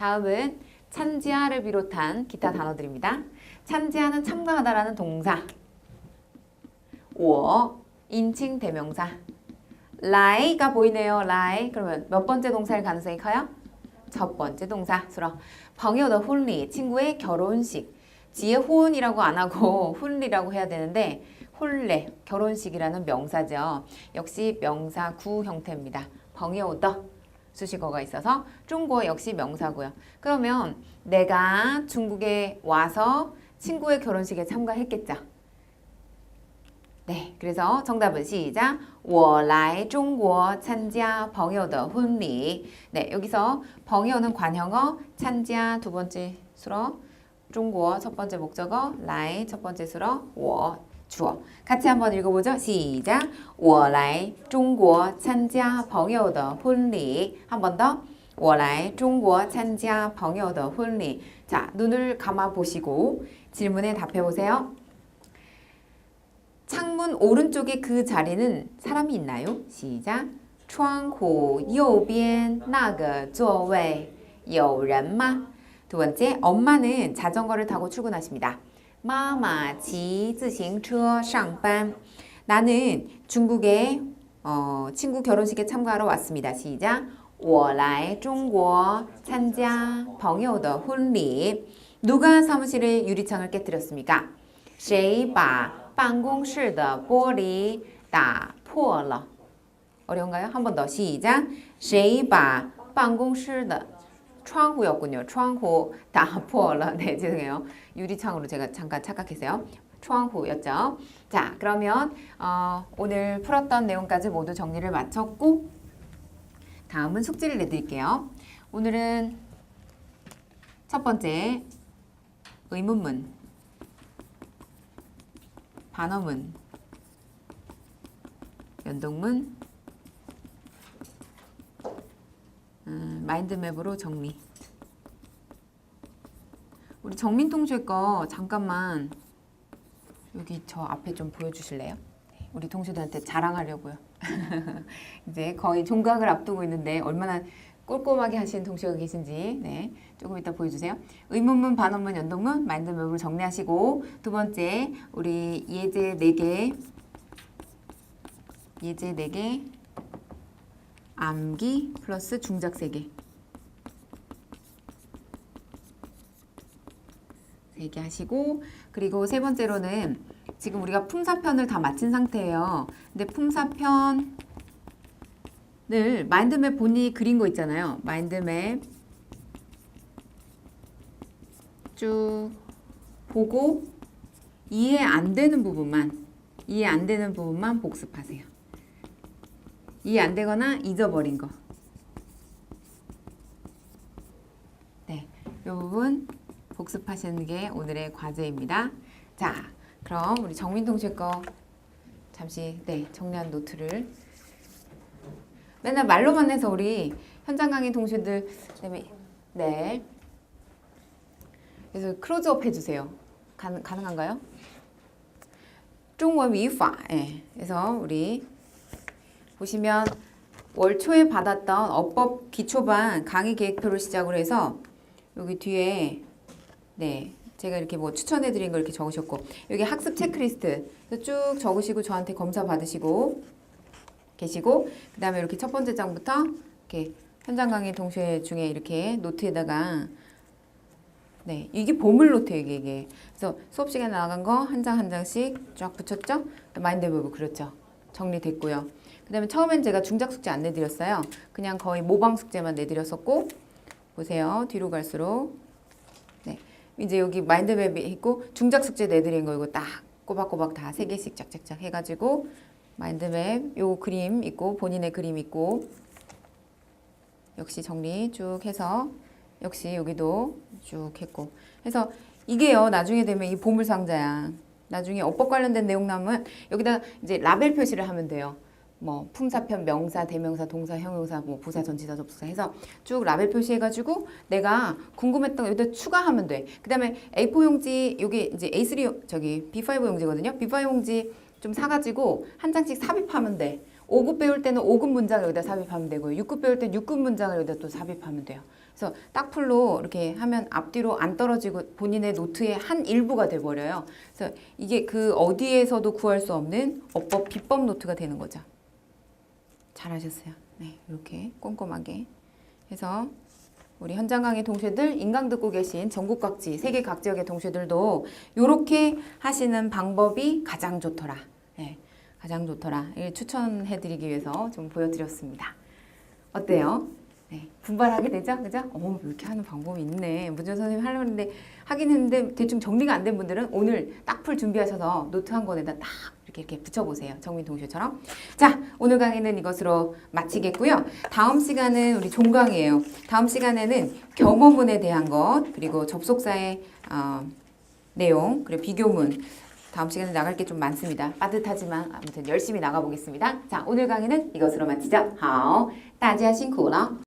다음은 찬지아를 비롯한 기타 음. 단어들입니다. 찬지하는 참가하다라는 동사 5어 인칭 대명사 라이가 보이네요. 라이 그러면 몇 번째 동사일 가능성이 커요? 첫 번째 동사 수러 방요더 홀리 친구의 결혼식 지혜 호은이라고 안 하고 홀리라고 해야 되는데 홀레 결혼식이라는 명사죠. 역시 명사 구 형태입니다. 방요더 수식어가 있어서 중국어 역시 명사고요. 그러면 내가 중국에 와서 친구의 결혼식에 참가했겠죠. 네, 그래서 정답은 시작. 我来中国参加朋友的婚礼. 네, 여기서 朋友는 관형어, 参加두 번째 수로, 중국어 첫 번째 목적어, 来첫 번째 수로, 我 주어. 같이 한번 읽어보죠. 시작. 我来中国参加朋友的婚礼. 한 번 더. 我来中国参加朋友的婚礼. 자, 눈을 감아 보시고 질문에 답해 보세요. 창문 오른쪽에 그 자리는 사람이 있나요? 시작. 窗户右边那个座位有人吗? 두 번째, 엄마는 자전거를 타고 출근하십니다. 妈妈骑自行车上班. 나는 중국에 어, 친구 결혼식에 참가하러 왔습니다. 시작. 我来中国参加朋友的婚礼. 누가 사무실의 유리창을 깨뜨렸습니까? 谁把办公室的玻璃打破了? 어려운가요? 한 번 더 시작. 谁把办公室的 窗户였군요. 窗户 打破了. 네, 죄송해요. 유리창으로 제가 잠깐 착각했어요. 窗户였죠. 자, 그러면 어, 오늘 풀었던 내용까지 모두 정리를 마쳤고 다음은 숙제를 내드릴게요. 오늘은 첫 번째 의문문, 반어문, 연동문, 마인드맵으로 정리. 우리 정민 동시에 거 잠깐만 여기 저 앞에 좀 보여주실래요? 네, 우리 동시들한테 자랑하려고요. 이제 거의 종각을 앞두고 있는데 얼마나 꼼꼼하게 하시는 동시가 계신지 네, 조금 이따 보여주세요. 의문문, 반어문, 연동문 마인드맵으로 정리하시고 두 번째 우리 예제 4개 예제 4개 암기 플러스 중작 3개 3개 하시고 그리고 세 번째로는 지금 우리가 품사편을 다 마친 상태예요. 근데 품사편을 마인드맵 본인이 그린 거 있잖아요. 마인드맵 쭉 보고 이해 안 되는 부분만 이해 안 되는 부분만 복습하세요. 이해 안 되거나 잊어버린 거. 네, 이 부분 복습하시는 게 오늘의 과제입니다. 자, 그럼 우리 정민 동실 거 잠시 네 정리한 노트를 맨날 말로만 해서 우리 현장 강의 동시들 그다음에 네 그래서 클로즈업 해주세요. 가능 가능한가요? 중원 위파 예. 그래서 우리 보시면 월 초에 받았던 어법 기초반 강의 계획표를 시작으로 해서 여기 뒤에 네. 제가 이렇게 뭐 추천해 드린 걸 이렇게 적으셨고 여기 학습 체크리스트 쭉 적으시고 저한테 검사 받으시고 계시고 그 다음에 이렇게 첫 번째 장부터 이렇게 현장 강의 동시에 중에 이렇게 노트에다가 네 이게 보물 노트예요 이게, 이게. 그래서 수업 시간에 나간 거 한 장한 장씩 쫙 붙였죠? 마인드맵을 그렸죠. 정리됐고요. 그 다음에 처음엔 제가 중작 숙제 안 내드렸어요. 그냥 거의 모방 숙제만 내드렸었고 보세요. 뒤로 갈수록 이제 여기 마인드맵이 있고 중작 숙제 내드린 거 이거 딱 꼬박꼬박 다 세 개씩 짝짝짝 해가지고 마인드맵 요 그림 있고 본인의 그림 있고 역시 정리 쭉 해서 역시 여기도 쭉 했고 해서 이게요 나중에 되면 이 보물 상자야 나중에 어법 관련된 내용 나오면 여기다 이제 라벨 표시를 하면 돼요. 뭐 품사편, 명사, 대명사, 동사, 형용사, 뭐 부사, 전치사, 접수사 해서 쭉 라벨 표시해가지고 내가 궁금했던 거 여기다 추가하면 돼. 그다음에 A4 용지 여기 이제 A3 용- 저기 B5 용지거든요. B5 용지 좀 사가지고 한 장씩 삽입하면 돼. 5급 배울 때는 5급 문장을 여기다 삽입하면 되고요. 6급 배울 때는 6급 문장을 여기다 또 삽입하면 돼요. 그래서 딱풀로 이렇게 하면 앞뒤로 안 떨어지고 본인의 노트의 한 일부가 돼버려요. 그래서 이게 그 어디에서도 구할 수 없는 어법 비법 노트가 되는 거죠. 잘하셨어요. 네, 이렇게 꼼꼼하게 해서 우리 현장 강의 동시들 인강 듣고 계신 전국 각지 세계 각 지역의 동시들도 이렇게 하시는 방법이 가장 좋더라. 네, 가장 좋더라. 이 추천해드리기 위해서 좀 보여드렸습니다. 어때요? 네, 분발하게 되죠? 그죠? 어, 이렇게 하는 방법이 있네. 문전 선생님 하려고 했는데 하긴 했는데 대충 정리가 안 된 분들은 오늘 딱 풀 준비하셔서 노트 한 권에다 딱 이렇게 이렇게 붙여보세요. 정민 동시처럼. 자, 오늘 강의는 이것으로 마치겠고요. 다음 시간은 우리 종강이에요. 다음 시간에는 경어문에 대한 것 그리고 접속사의 어, 내용 그리고 비교문 다음 시간에 나갈 게 좀 많습니다. 빠듯하지만 아무튼 열심히 나가보겠습니다. 자, 오늘 강의는 이것으로 마치죠. 好，大家辛苦了。